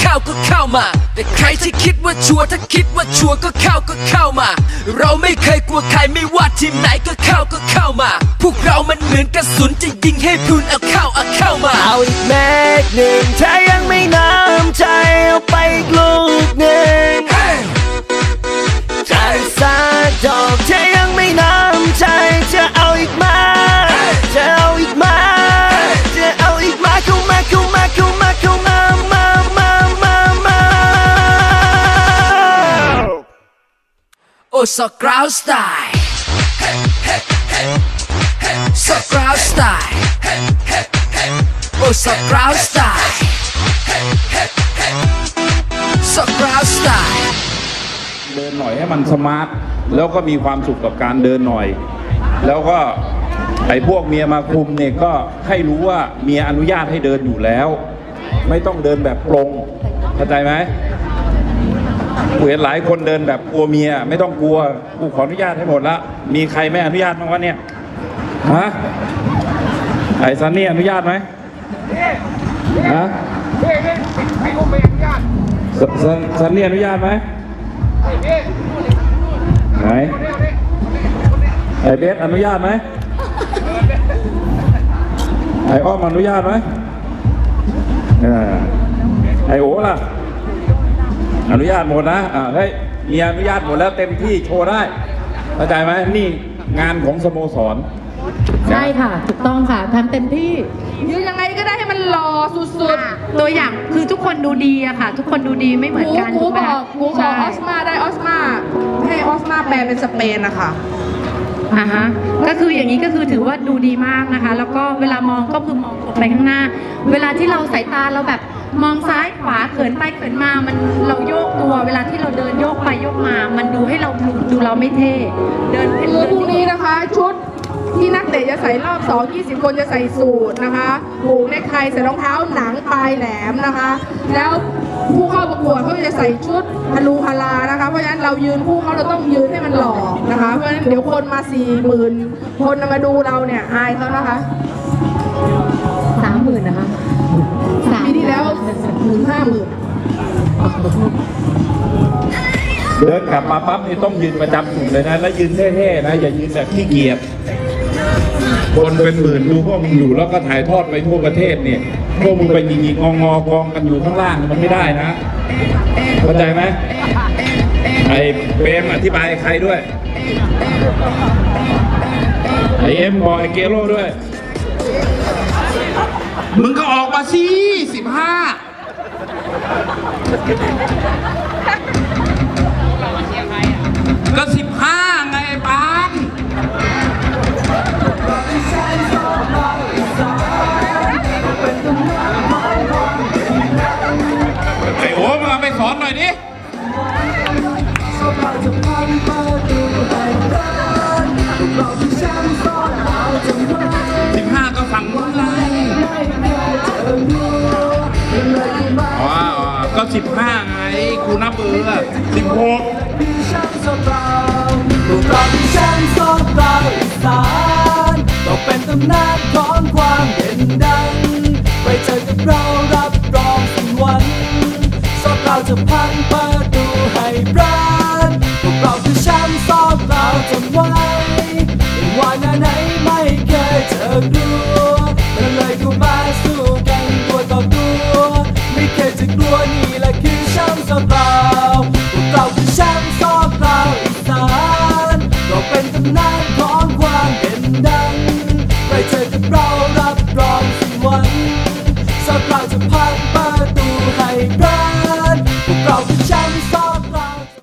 เข้าก็เข้ามา แต่ใครที่คิดว่าชัวร์ถ้าคิดว่าชัวร์ก็เข้าก็เข้ามา เราไม่เคยกลัวใครไม่ว่าทีมไหนก็เข้าก็เข้ามา พวกเรามันเหมือนกระสุนจะยิงให้พรุนเอาเข้าเอาเข้ามา เอาอีกเม็ดหนึ่งถ้ายังไม่น้ำใจเอาไปอีกลูกหนึ่ง สกราวสไตล์สกราวสไตล์โอ้สกราวสไตล์สกราวสไตล์เดินหน่อยให้มันสมาร์ทแล้วก็มีความสุขกับการเดินหน่อย แล้วก็ไอ้พวกเมียมาคุมเนี่ยก็ให้รู้ว่าเมียอนุญาตให้เดินอยู่แล้ว ไม่ต้องเดินแบบปรงเข้าใจไหม เห็นหลายคนเดินแบบกลัวเมีย ไม่ต้องกลัวกูขออนุญาตให้หมดละมีใครไม่อนุญาตบ้างวะเนี่ยฮะไอ้ซันนี่อนุญาตไหมฮะซซันซันนี่อนุญาตไหมไหนไอเบสอนุญาตไหมไออ้อมอนุญาตไหมเออไอโอล่ะ อนุญาตหมดนะอ่าเฮ้ยมีอนุญาตหมดแล้วเต็มที่โชว์ได้เข้าใจไหมนี่งานของสโมสร ใช่ค่ะ ถูกต้องค่ะทำเต็มที่ ยืนยังไงก็ได้ให้มันหล่อสุดตัวอย่างคือทุกคนดูดีอะค่ะ ทุกคนดูดีไม่ๆเหมือนกูกันกูถูกไหมบอกกูบอใช่กออสมาได้ออสมาให้ออสมาแปลเป็นสเปนนะคะ อ่าฮะก็คืออย่างนี้ก็คือถือว่าดูดีมากนะคะ แล้วก็เวลามองก็คือมองออกไปข้างหน้า เวลาที่เราสายตาเราแบบ มองซ้ายขวาเขินไปเขินมามันเราโยกตัวเวลาที่เราเดินโยกไปโยกมา มันดูให้เราดูเราไม่เท่ เดินเป็นคือเดินพรุ่งนี้นะคะ ชุดที่นักเตะจะใส่รอบ 2 20 คนจะใส่สูทนะคะผูกเนคไทใส่รองเท้าหนังปลายแหลมนะคะ แล้วผู้เข้าประกวดเขาจะใส่ชุดฮารูฮารานะคะ เพราะฉะนั้นเรายืนคู่เขาเราต้องยืนให้มันหล่อนะคะ เพราะฉะนั้นเดี๋ยวคนมา4 0,000คนมาดูเราเนี่ยอายเขานะคะสามหมื่นนะคะ กลับมาปั๊บนี่ต้องยืนประจำจุดเลยนะ แล้วยืนเท่ๆนะ อย่ายืนแบบขี้เกียจคนเป็นหมื่นดูพวกมึงอยู่แล้วก็ถ่ายทอดไปทั่วประเทศเนี่ยพวกมึงไปยิงๆงองๆกองกันอยู่ข้างล่างมันไม่ได้นะเข้าใจไหมไอ้เปมอธิบายใครด้วยไอ้เอ็มบอกไอเกโร่ด้วย มึงก็ออกมาสิสิบห้า ก็สิบห้าไงปานไอ้โอ้มาเอาไปสอนหน่อยดิสิบ กูนับเบอร์สิบหกพวกเราที่ฉันสราอีสานต้องเป็นตำนานของความ